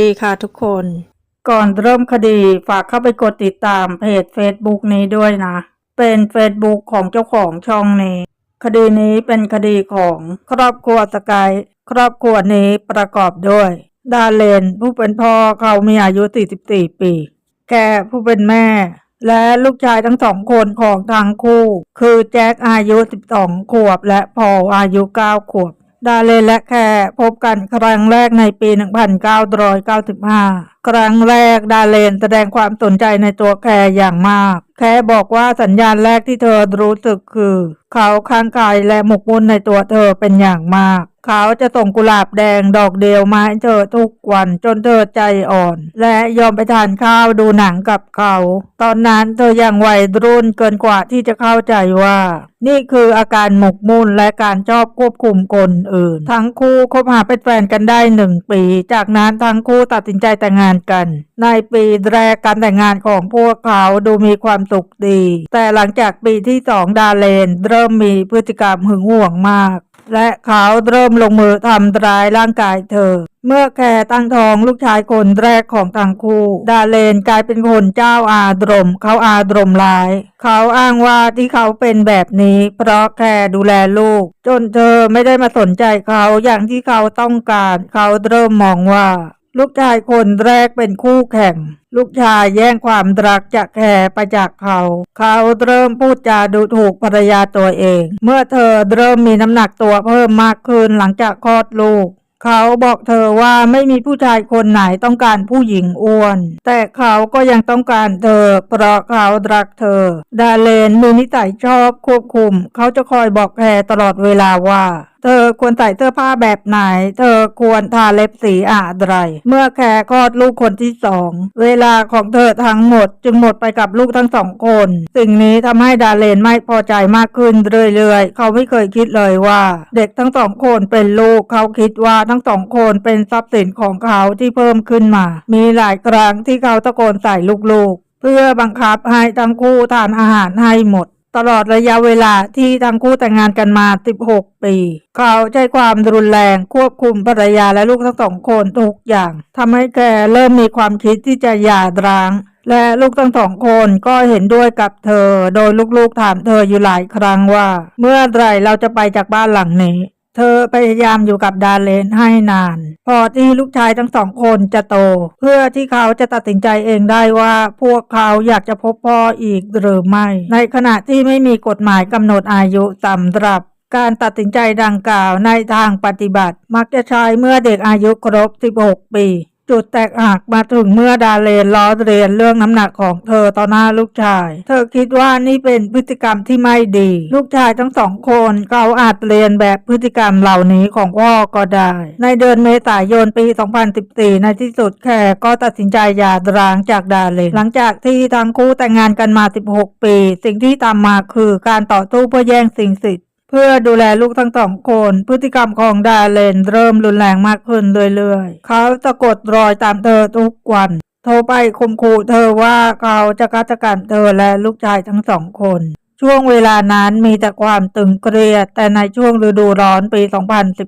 ดีค่ะทุกคน ก่อนเริ่มคดีฝากเข้าไปกดติดตามเพจ Facebook นี้ด้วยนะ เป็น Facebook ของเจ้าของช่องนี้ คดีนี้เป็นคดีของครอบครัวสกายครอบครัวนี้ประกอบด้วย ดาเลนผู้เป็นพ่อเขามีอายุ 44 ปี แกผู้เป็นแม่ และลูกชายทั้งสองคนของทั้งคู่ คือแจ็คอายุ 12 ขวบ และพอลอายุ 9 ขวบ ดาเลและแคร์พบกันครั้งแรกในปี 1995 ครั้งแรกดาเลนแสดงความสนใจในตัวแคร์อย่างมาก แคร์บอกว่าสัญญาณแรกที่เธอรู้สึกคือ เขาข้างกายและหมกมุ่นในตัวเธอเป็นอย่างมาก เขาจะส่งกุหลาบแดงดอกเดียวมาให้เธอทุกวันจนเธอใจอ่อน และยอมไปทานข้าวดูหนังกับเขา ตอนนั้นเธอยังวัยรุ่นเกินกว่าที่จะเข้าใจว่า นี่คืออาการหมกมุ่นและการชอบควบคุมคนอื่น ทั้งคู่คบหาเป็นแฟนกันได้หนึ่งปี จากนั้นทั้งคู่ตัดสินใจแต่งงานกัน ในปีแรกการแต่งงานของพวกเขาดูมีความสุขดี แต่หลังจากปีที่สองดาเลน เริ่มมีพฤติกรรมหึงหวงมาก และเขาเริ่มลงมือทำร้ายร่างกายเธอ เมื่อแคร์ตั้งท้องลูกชายคนแรกของทั้งคู่ ดาเลนกลายเป็นคนเจ้าอาดรม เขาอาดรมร้าย เขาอ้างว่าที่เขาเป็นแบบนี้ เพราะแคร์ดูแลลูก จนเธอไม่ได้มาสนใจเขาอย่างที่เขาต้องการ เขาเริ่มมองว่า ลูกชายคนแรกเป็นคู่แข่ง ลูกชายแย่งความรักจากแคร์ไปจากเขา เขาเริ่มพูดจาดูถูกภรรยาตัวเอง เมื่อเธอเริ่มมีน้ำหนักตัวเพิ่มมากขึ้นหลังจากคลอดลูกเขาบอกเธอว่าไม่มีผู้ชายคนไหนต้องการผู้หญิงอ้วน แต่เขาก็ยังต้องการเธอ เพราะเขารักเธอ ดาเลนมีนิสัยชอบควบคุม เขาจะคอยบอกแพรตลอดเวลาว่า เธอควรใส่เสื้อผ้าแบบไหน เธอควรทาเล็บสีอะไร เมื่อแคร์คลอดลูกคนที่สอง เวลาของเธอทั้งหมดจึงหมดไปกับลูกทั้งสองคน สิ่งนี้ทำให้ดาเลนไม่พอใจมากขึ้นเรื่อยๆ เขาไม่เคยคิดเลยว่า เด็กทั้งสองคนเป็นลูก เขาคิดว่าทั้งสองคนเป็นทรัพย์สินของเขาที่เพิ่มขึ้นมา มีหลายครั้งที่เขาตะโกนใส่ลูกๆ เพื่อบังคับให้ทั้งคู่ทานอาหารให้หมด ตลอดระยะเวลาที่ทั้งคู่แต่งงานกันมา 16 ปี เขาใช้ความรุนแรงควบคุมภรรยาและลูกทั้งสองคนทุกอย่างทำให้แกเริ่มมีความคิดที่จะหย่าร้าง และลูกทั้งสองคนก็เห็นด้วยกับเธอ โดยลูกๆถามเธออยู่หลายครั้งว่า เมื่อไหรเราจะไปจากบ้านหลังนี้ เธอพยายามอยู่กับดาเลนให้นาน พอที่ลูกชายทั้งสองคนจะโต เพื่อที่เขาจะตัดสินใจเองได้ว่าพวกเขาอยากจะพบพ่ออีกหรือไม่ ในขณะที่ไม่มีกฎหมายกำหนดอายุสำหรับการตัดสินใจดังกล่าวในทางปฏิบัติ มักจะใช้เมื่อเด็กอายุครบ 16 ปี จุดแตกหักมาถึงเมื่อดาเลนล้อเรียนเรื่องน้ำหนักของเธอต่อหน้าลูกชาย เธอคิดว่านี่เป็นพฤติกรรมที่ไม่ดี ลูกชายทั้งสองคนเขาอาจเรียนแบบพฤติกรรมเหล่านี้ของพ่อก็ได้ ในเดือนเมษายนปี 2014 ในที่สุดแคร์ก็ตัดสินใจหย่าร้างจากดาเลน หลังจากที่ทั้งคู่แต่งงานกันมา 16 ปี สิ่งที่ตามมาคือการต่อสู้เพื่อแย่งสิ่งสิทธิ พื่อดูแลลูกทั้งสองคน พฤติกรรมของดาเลนเริ่มรุนแรงมากขึ้นเรื่อยๆ เขาสะกดรอยตามเธอทุกวัน โทรไปข่มขู่เธอว่าเขาจะฆาตกรรมเธอและลูกชายทั้งสองคน ช่วงเวลานั้นมีแต่ความตึงเครียด แต่ในช่วงฤดูร้อนปี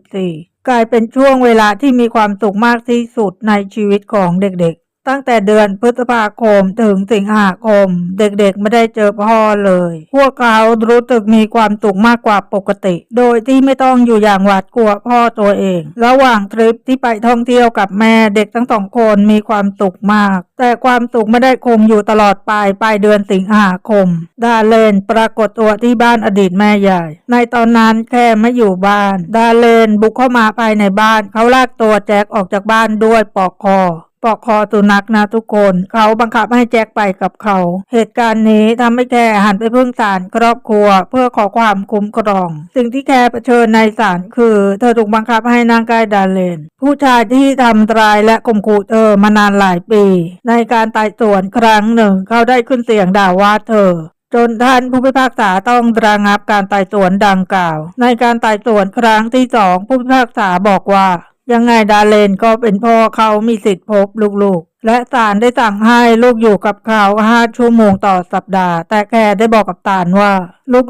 2014 กลายเป็นช่วงเวลาที่มีความสุขมากที่สุดในชีวิตของเด็กๆ ตั้งแต่เดือนพฤษภาคมถึงสิงหาคม เด็กๆไม่ได้เจอพ่อเลย พวกเขารู้สึกมีความสุขมากกว่าปกติ โดยที่ไม่ต้องอยู่อย่างหวาดกลัวพ่อตัวเอง ระหว่างทริปที่ไปท่องเที่ยวกับแม่เด็กทั้งสองคนมีความสุขมาก แต่ความสุขไม่ได้คงอยู่ตลอดไปปลายเดือนสิงหาคม ดาเลนปรากฏตัวที่บ้านอดีตแม่ใหญ่ ในตอนนั้นแค่ไม่อยู่บ้าน ดาเลนบุกเข้ามาภายในบ้าน เขาลากตัวแจ็คออกจากบ้านด้วยปอกคอ ปอกคอสุนัขนะทุกคน เขาบังคับให้แจ็คไปกับเขา เหตุการณ์นี้ทำให้แกหันไปพึ่งศาลครอบครัว เพื่อขอความคุ้มครอง สิ่งที่แกเผชิญในศาลคือ เธอถูกบังคับให้นั่งกล้ดาเลน ผู้ชายที่ทำร้ายและข่มขู่เธอมานานหลายปี ในการไต่สวนครั้งหนึ่ง เขาได้ขึ้นเสียงด่าว่าเธอจนท่านผู้พิพากษาต้องระงับการไต่สวนดังกล่าว ในการไต่สวนครั้งที่สองผู้พิพากษาบอกว่า ยังไงดาเลนก็เป็นพ่อเขามีสิทธิ์พบลูกๆ และศาลได้สั่งให้ลูกอยู่กับเขาห้าชั่วโมงต่อสัปดาห์ แต่แกได้บอกกับตาลว่า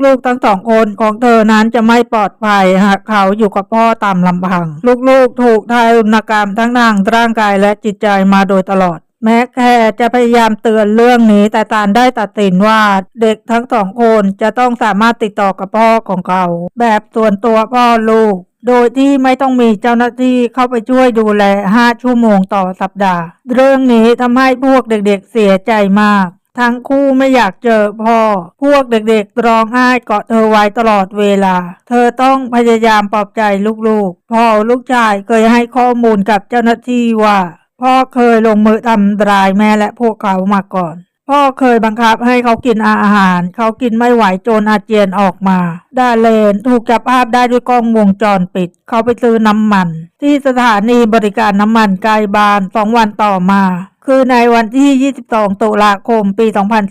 ลูกๆ ทั้งสองคนของเธอนั้นจะไม่ปลอดภัยหากเขาอยู่กับพ่อตามลำพัง ลูกๆ ถูกทารุณกรรมทั้งทางร่างกายและจิตใจมาโดยตลอดแม้แค่จะพยายามเตือนเรื่องนี้ แต่ตาลได้ตัดสินว่าเด็กทั้งสองคนจะต้องสามารถติดต่อกับพ่อของเขา แบบส่วนตัวพ่อลูก โดยที่ไม่ต้องมีเจ้าหน้าที่เข้าไปช่วยดูแล 5 ชั่วโมงต่อสัปดาห์ เรื่องนี้ทำให้พวกเด็กๆเสียใจมาก ทั้งคู่ไม่อยากเจอพ่อ พวกเด็กๆร้องไห้เกาะเธอไว้ตลอดเวลา เธอต้องพยายามปลอบใจลูกๆ พ่อลูกชายเคยให้ข้อมูลกับเจ้าหน้าที่ว่า พ่อเคยลงมือทำร้ายแม่และพวกเขามาก่อน พ่อเคยบังคับให้เขากินอาหาร เขากินไม่ไหวจนอาเจียนออกมา ดาเลนถูกจับภาพได้ด้วยกล้องวงจรปิด เขาไปซื้อน้ำมัน ที่สถานีบริการน้ำมันใกล้บ้านสองวันต่อมา คือในวันที่ 22 ตุลาคม ปี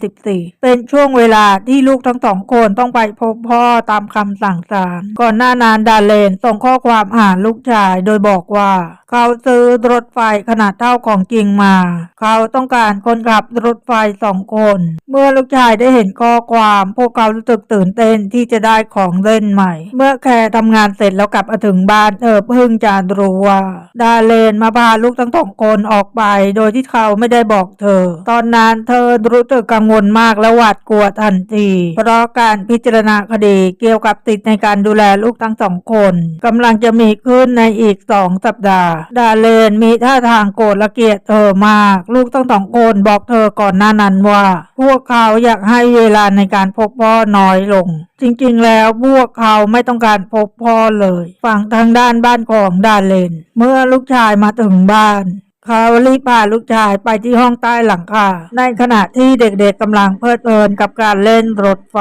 2014 เป็นช่วงเวลาที่ลูกทั้งสองคนต้องไปพบพ่อตามคำสั่งศาล ก่อนหน้านานดาเลนส่งข้อความหาลูกชายโดยบอกว่า เขาซื้อรถไฟขนาดเท่าของจริงมา เขาต้องการคนขับรถไฟสองคน เมื่อลูกชายได้เห็นข้อความ พวกเขารู้สึกตื่นเต้นที่จะได้ของเล่นใหม่ เมื่อแคร์ทำงานเสร็จแล้วกลับมาถึงบ้านเธอเพิ่งจะรู้ว่า ดาเลนมาพาลูกทั้งสองคนออกไปโดยที่เขาไม่ได้บอกเธอ ตอนนั้นเธอรู้สึกกังวลมากและหวาดกลัวทันที เพราะการพิจารณาคดีเกี่ยวกับติดในการดูแลลูกทั้งสองคนกำลังจะมีขึ้นในอีกสองสัปดาห์ ดาเลนมีท่าทางโกรธและเกลียดเธอมาก ลูกทั้งสองคนบอกเธอก่อนหน้านั้นว่า พวกเขาอยากให้เวลาในการพบพ่อน้อยลง จริงๆ แล้วพวกเขาไม่ต้องการพบพ่อเลย ฝั่งทางด้านบ้านของดาเลน เมื่อลูกชายมาถึงบ้าน เขารีบพาลูกชายไปที่ห้องใต้หลังคา ในขณะที่เด็กๆกำลังเพลิดเพลินกับการเล่นรถไฟ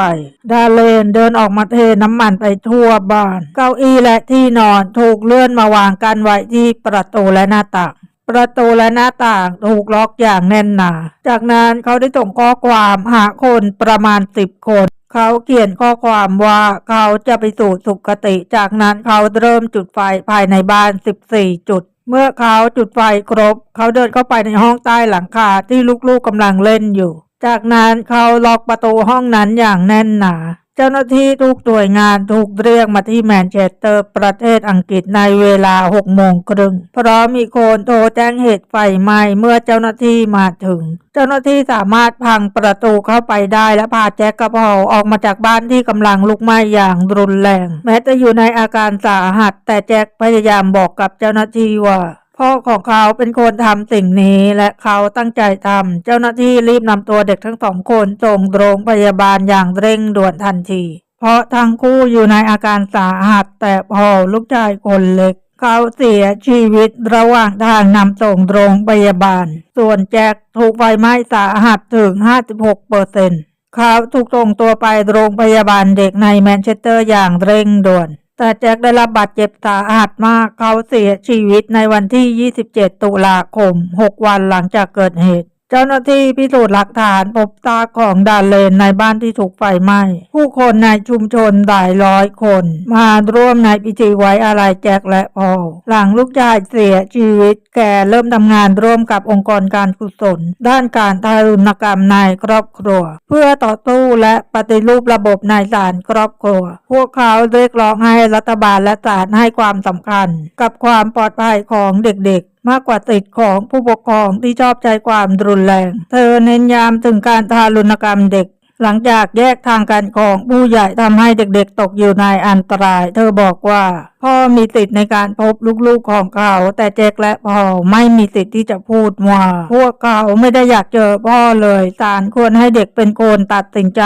ดาเลนเดินออกมาเทน้ำมันไปทั่วบ้าน เก้าอี้และที่นอนถูกเลื่อนมาวางกันไว้ที่ประตูและหน้าต่าง ประตูและหน้าต่างถูกล็อกอย่างแน่นหนา จากนั้นเขาได้ส่งข้อความหาคนประมาณสิบคนเขาเขียนข้อความว่าเขาจะไปสู่สุคติ จากนั้นเขาเริ่มจุดไฟภายในบ้าน 14 จุด เมื่อเขาจุดไฟครบ เขาเดินเข้าไปในห้องใต้หลังคาที่ลูกๆกำลังเล่นอยู่ จากนั้นเขาล็อกประตูห้องนั้นอย่างแน่นหนา เจ้าหน้าที่ทุกหน่วยงานถูกเรียกมาที่แมนเชสเตอร์ประเทศอังกฤษในเวลา6โมงครึ่งเพราะมีคนโทรแจ้งเหตุไฟไหม้เมื่อเจ้าหน้าที่มาถึง เจ้าหน้าที่สามารถพังประตูเข้าไปได้และพาแจ็คกระเพาออกมาจากบ้านที่กำลังลุกไหม้อย่างรุนแรง แม้จะอยู่ในอาการสาหัส แต่แจ็คพยายามบอกกับเจ้าหน้าที่ว่า พ่อของเขาเป็นคนทำสิ่งนี้และเขาตั้งใจทำเจ้าหน้าที่รีบนำตัวเด็กทั้งสองคนส่งโรงพยาบาลอย่างเร่งด่วนทันที เพราะทั้งคู่อยู่ในอาการสาหัสแต่พอลูกชายคนเล็ก เขาเสียชีวิตระหว่างทางนำส่งโรงพยาบาล ส่วนแจ็คถูกไฟไหม้สาหัสถึง 56เปอร์เซ็นต์เขาถูกส่งตัวไปโรงพยาบาลเด็กในแมนเชสเตอร์อย่างเร่งด่วน แต่แจ็คได้รับบาดเจ็บสาหัสมากเขาเสียชีวิตในวันที่ 27 ตุลาคม 6 วันหลังจากเกิดเหตุ จ้าหน้าที่พิสูจน์หลักฐานพบซาของดานเลนในบ้านที่ถูกไฟไหม้ผู้คนในชุมชนหลายร้อยคน มาร่วมในพิธีไว้อาลัยแจ็คและพอลหลังลูกชายเสียชีวิตแกเริ่มทำงานร่วมกับองค์กรการกุศล ด้านการทารุณกรรมในครอบครัว เพื่อต่อสู้และปฏิรูประบบในศาลครอบครัว พวกเขาเรียกร้องให้รัฐบาลและศาลให้ความสำคัญ กับความปลอดภัยของเด็กๆ มากกว่าติดของผู้ปกครองที่ชอบใจความรุนแรง เธอเน้นย้ำถึงการทารุณกรรมเด็ก หลังจากแยกทางกันของผู้ใหญ่ทำให้เด็กๆตกอยู่ในอันตราย เธอบอกว่า พ่อมีสิทธิ์ในการพบลูกๆของเขา แต่เจคและพ่อไม่มีสิทธิ์ที่จะพูดว่า พวกเขาไม่ได้อยากเจอพ่อเลยศาลควรให้เด็กเป็นคนตัดสินใจ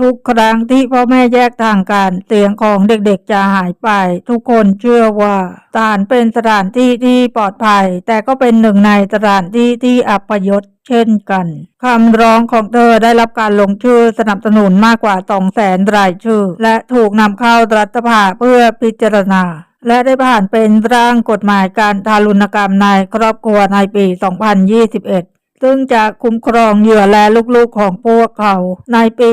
ทุกครั้งที่พ่อแม่แยกทางกันเสียงของเด็กๆจะหายไป ทุกคนเชื่อว่าศาลเป็นสถานที่ที่ปลอดภัย แต่ก็เป็นหนึ่งในสถานที่ที่อัปยศ เช่นกันคำร้องของเธอได้รับการลงชื่อสนับสนุนมากกว่า2แสนรายชื่อ และถูกนำเข้ารัฐสภาเพื่อพิจารณาและได้ผ่านเป็นร่างกฎหมายการทารุณกรรมในครอบครัวในปี 2021 ซึ่งจะคุ้มครองเหยื่อและลูกๆของพวกเขา ในปี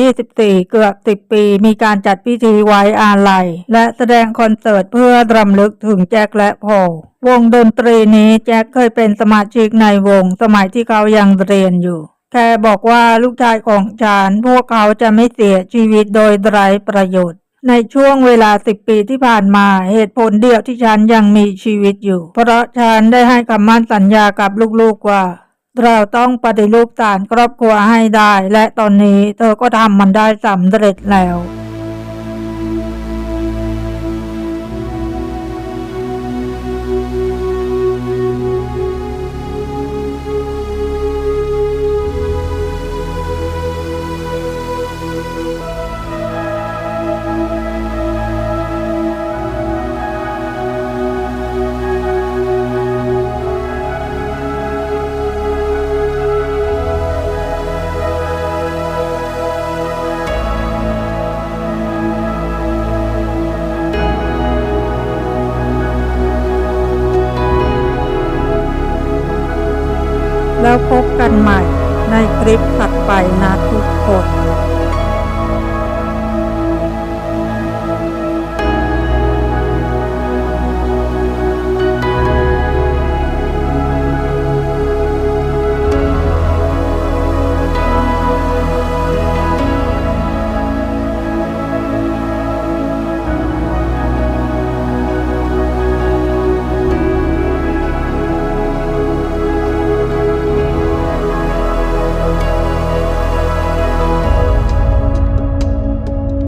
2024 เกือบ 10 ปี มีการจัดพิธีไว้อาลัย และแสดงคอนเสิร์ตเพื่อรำลึกถึงแจ็คและพอลวงดนตรีนี้แจ็คเคยเป็นสมาชิกในวงสมัยที่เขายังเรียนอยู่ แค่บอกว่าลูกชายของฉันพวกเขาจะไม่เสียชีวิตโดยไร้ประโยชน์ในช่วงเวลาสิบปีที่ผ่านมาเหตุผลเดียวที่ฉันยังมีชีวิตอยู่ เพราะฉันได้ให้คำมั่นสัญญากับลูกๆว่า เราต้องปฏิรูปสารครอบครัวให้ได้ และตอนนี้เธอก็ทำมันได้สำเร็จแล้ว กันใหม่ในคลิปถัดไปนะทุกคน